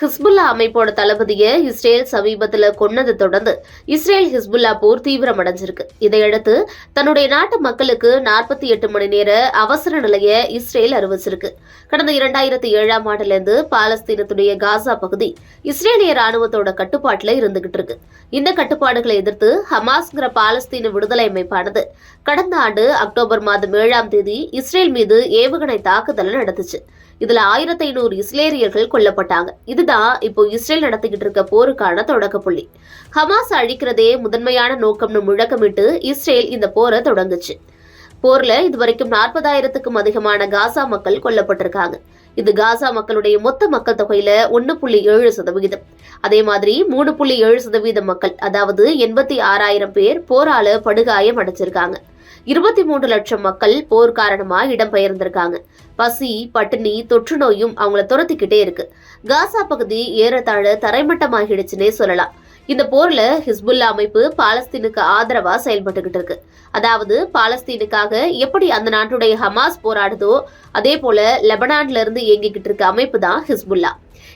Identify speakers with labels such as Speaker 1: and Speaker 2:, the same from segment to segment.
Speaker 1: Hezbollah அமைப்போட தளபதியை Israel சமீபத்தில் கொன்னதை தொடர்ந்து இஸ்ரேல் ஹிஸ்புல்லா போர் தீவிரமடைஞ்சிருக்கு. இதையடுத்து தன்னுடைய நாட்டு மக்களுக்கு நாற்பத்தி எட்டு மணி நேர அவசர நிலையை இஸ்ரேல் அறிவிச்சிருக்கு. கடந்த இரண்டாயிரத்தி ஏழாம் ஆண்டிலிருந்து பாலஸ்தீனத்துடைய காசா பகுதி இஸ்ரேலிய ராணுவத்தோட கட்டுப்பாட்டில் இருந்துகிட்டு இருக்கு. இந்த கட்டுப்பாடுகளை எதிர்த்து ஹமாஸ்ங்கிற பாலஸ்தீன விடுதலை அமைப்பானது கடந்த ஆண்டு அக்டோபர் மாதம் ஏழாம் தேதி இஸ்ரேல் மீது ஏவுகணை தாக்குதல் நடத்துச்சு. இதுல ஆயிரத்தி ஐநூறு இஸ்ரேலியர்கள் கொல்லப்பட்டாங்க. இதுதான் இப்போ இஸ்ரேல் நடத்திக்கிட்டு இருக்க போருக்கான தொடக்க புள்ளி. ஹமாஸ் அழிக்கிறதே முதன்மையான நோக்கம்னு முழக்கமிட்டு இஸ்ரேல் இந்த போரை தொடங்குச்சு. போர்ல இதுவரைக்கும் நாற்பதாயிரத்துக்கும் அதிகமான காசா மக்கள் கொல்லப்பட்டிருக்காங்க. இது காசா மக்களுடைய மொத்த மக்கள் தொகையில ஒன்னு புள்ளி ஏழு சதவிகிதம் அதே மாதிரி மூணு புள்ளி ஏழு சதவீத மக்கள் அதாவது எண்பத்தி ஆறாயிரம் பேர் போரால படுகாயம் அடைச்சிருக்காங்க. இருபத்தி மூன்று லட்சம் மக்கள் போர் காரணமா இடம்பெயர்ந்திருக்காங்க. பசி பட்டினி தொற்று நோயும் அவங்கள துரத்திக்கிட்டே இருக்கு. காசா பகுதி ஏறத்தாழ தரைமட்டமாகிடுச்சுன்னே சொல்லலாம். இந்த போர்ல ஹிஸ்புல்லா அமைப்பு பாலஸ்தீனுக்கு ஆதரவா செயல்பட்டுக்கிட்டு இருக்கு. அதாவது பாலஸ்தீனுக்காக எப்படி அந்த நாட்டுடைய ஹமாஸ் போராடுதோ அதே போல லெபனான்ல இருந்து இயங்கிக்கிட்டு இருக்க அமைப்பு தான் ஹிஸ்புல்லா.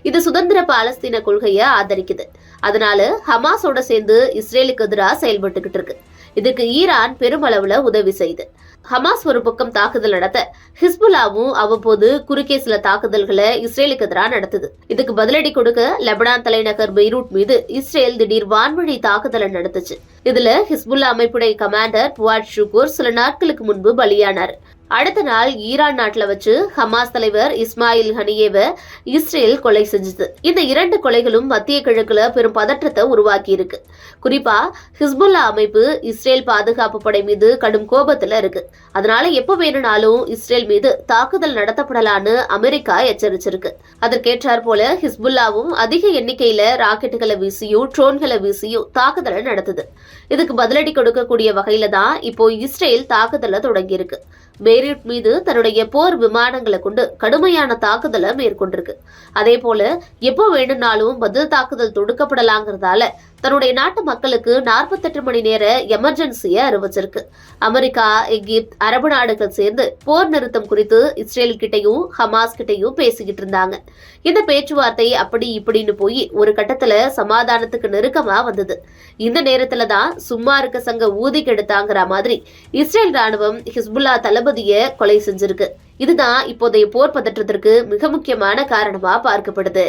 Speaker 1: இது சுதந்திர பாலஸ்தீன கொள்கையை ஆதரிக்குது. அதனால ஹமாஸோட சேர்ந்து இஸ்ரேலுக்கு எதிராக செயல்பட்டுக்கிட்டு இருக்கு. இதுக்கு ஈரான் பெருமளவுல உதவி செய்து. ஹமாஸ் ஒரு பக்கம் தாக்குதல் நடத்த ஹிஸ்புல்லாவும் அவ்வப்போது குறுக்கே சில தாக்குதல்களை இஸ்ரேலுக்கு எதிராக நடத்துது. இதுக்கு பதிலடி கொடுக்க லெபனான் தலைநகர் பெய்ரூட் மீது இஸ்ரேல் திடீர் வான்வழி தாக்குதலை நடத்துச்சு. இதுல ஹிஸ்புல்லா அமைப்புடைய கமாண்டர் புவாட் ஷுகூர் சில நாட்களுக்கு முன்பு பலியானார். அடுத்த நாள் ஈரான் நாட்டில் வச்சு ஹமாஸ் தலைவர் இஸ்மாயில் ஹனியேவை இஸ்ரேல் கொலை செஞ்சது. இந்த இரண்டு கொலைகளும் மத்திய கிழக்குல பெரும் பதற்றத்தை உருவாக்கி இருக்கு குறிப்பா ஹிஸ்புல்லா அமைப்பு இஸ்ரேல் பாதுகாப்பு படை மீது கடும் கோபத்துல இருக்கு. அதனால எப்ப வேணும்னாலும் இஸ்ரேல் மீது தாக்குதல் நடத்தப்படலான்னு அமெரிக்கா எச்சரிச்சிருக்கு. அதற்கேற்றார் போல ஹிஸ்புல்லாவும் அதிக எண்ணிக்கையில ராக்கெட்டுகளை வீசியும் ட்ரோன்களை வீசியும் தாக்குதலை நடத்துது. இதுக்கு பதிலடி கொடுக்கக்கூடிய வகையில தான் இப்போ இஸ்ரேல் தாக்குதலை தொடங்கியிருக்கு. பெய்ரூட் மீது தன்னுடைய போர் விமானங்களை கொண்டு கடுமையான தாக்குதலை மேற்கொண்டிருக்கு. அதே போல எப்போ வேணும்னாலும் பதில் தாக்குதல் தொடுக்கப்படலாங்கிறதால தன்னுடைய நாட்டு மக்களுக்கு நாற்பத்தெட்டு மணி நேர எமர்ஜென்சியை அறிவிச்சிருக்கு. அமெரிக்கா எகிப்த் அரபு நாடுகள் சேர்ந்து போர் நிறுத்தம் குறித்து இஸ்ரேல் கிட்டையும் ஹமாஸ் கிட்டையும் பேசிக்கிட்டு இருந்தாங்க. இந்த பேச்சுவார்த்தை அப்படி இப்படின்னு போய் ஒரு கட்டத்துல சமாதானத்துக்கு நெருக்கமா வந்தது. இந்த நேரத்துல தான் சும்மா இருக்க சங்க ஊதி கெடுத்தாங்கிற மாதிரி இஸ்ரேல் ராணுவம் ஹிஸ்புல்லா தளபதிய கொலை செஞ்சிருக்கு. இதுதான் இப்போதைய போர் பதற்றத்திற்கு மிக முக்கியமான காரணமா பார்க்கப்படுது.